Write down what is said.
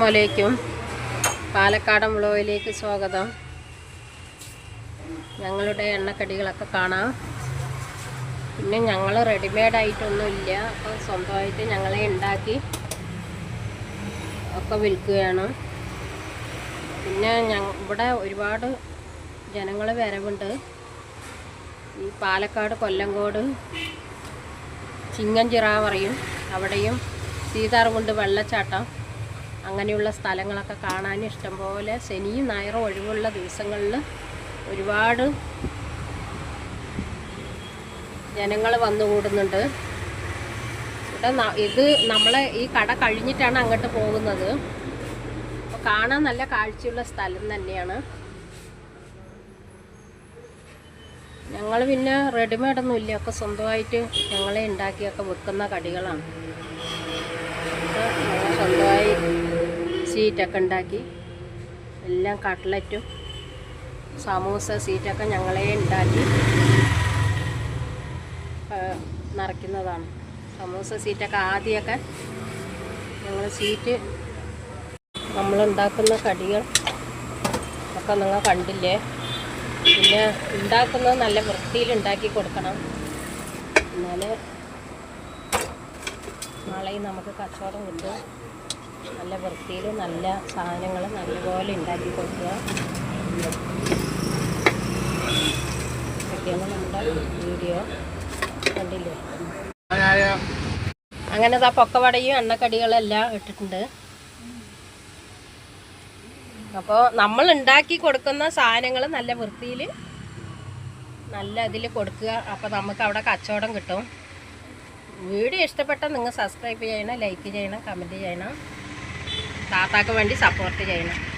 അസ്സലാമലൈക്കും. പാലക്കാടൻ വ്ലോയിലേക്ക് സ്വാഗതം. ഞങ്ങളുടെ എണ്ണക്കടികളൊക്കെ കാണാം. പിന്നെ ഞങ്ങൾ റെഡിമെയ്ഡ് ആയിട്ടൊന്നുമില്ല. അപ്പോൾ സ്വന്തമായിട്ട് ഞങ്ങളെ ഉണ്ടാക്കി ഒക്കെ വിൽക്കുകയാണ്. പിന്നെ ഇവിടെ ഒരുപാട് ജനങ്ങൾ വരവുണ്ട്. ഈ പാലക്കാട് കൊല്ലങ്കോട് ചിങ്ങഞ്ചിറ പറയും. അവിടെയും സീതാർകുണ്ട് വെള്ളച്ചാട്ടം. അങ്ങനെയുള്ള സ്ഥലങ്ങളൊക്കെ കാണാൻ ഇഷ്ടംപോലെ ശനിയും ഞായറും ഒഴിവുള്ള ദിവസങ്ങളിൽ ഒരുപാട് ജനങ്ങൾ വന്നുകൂടുന്നുണ്ട് ഇവിടെ ഇത് നമ്മളെ ഈ കട കഴിഞ്ഞിട്ടാണ് അങ്ങോട്ട് പോകുന്നത്. അപ്പോൾ കാണാൻ നല്ല കാഴ്ചയുള്ള സ്ഥലം തന്നെയാണ്. ഞങ്ങൾ പിന്നെ റെഡിമെയ്ഡൊന്നും ഇല്ല. ഒക്കെ സ്വന്തമായിട്ട് ഞങ്ങളെ ഉണ്ടാക്കിയൊക്കെ വെക്കുന്ന കടികളാണ്. സീറ്റൊക്കെ ഉണ്ടാക്കി. എല്ലാം കട്ട്ലറ്റും സമൂസ സീറ്റൊക്കെ ഞങ്ങളെ ഉണ്ടാക്കി. നിറയ്ക്കുന്നതാണ്. സമൂസ സീറ്റൊക്കെ ആദ്യമൊക്കെ ഞങ്ങൾ സീറ്റ് നമ്മളുണ്ടാക്കുന്ന കടികൾ ഒക്കെ നിങ്ങൾ കണ്ടില്ലേ? പിന്നെ ഉണ്ടാക്കുന്നത് നല്ല വൃത്തിയിൽ ഉണ്ടാക്കി കൊടുക്കണം. എന്നാലേ നാളെയും നമുക്ക് കച്ചവടം കിട്ടും. നല്ല വൃത്തിയിൽ നല്ല സാധനങ്ങൾ നല്ലപോലെ ഉണ്ടാക്കി കൊടുക്കുക. വീഡിയോ. അങ്ങനെ ആ പൊക്കവടയും എണ്ണക്കടികളെല്ലാം ഇട്ടിട്ടുണ്ട്. അപ്പോൾ നമ്മൾ ഉണ്ടാക്കി കൊടുക്കുന്ന സാധനങ്ങൾ നല്ല വൃത്തിയിൽ നല്ല ഇതിൽ കൊടുക്കുക. അപ്പോൾ നമുക്ക് അവിടെ കച്ചവടം കിട്ടും. വീഡിയോ ഇഷ്ടപ്പെട്ടാൽ നിങ്ങൾ സബ്സ്ക്രൈബ് ചെയ്യണം ലൈക്ക് ചെയ്യണം കമന്റ് ചെയ്യണം. താത്താക്ക് വേണ്ടി സപ്പോർട്ട് ചെയ്യണം.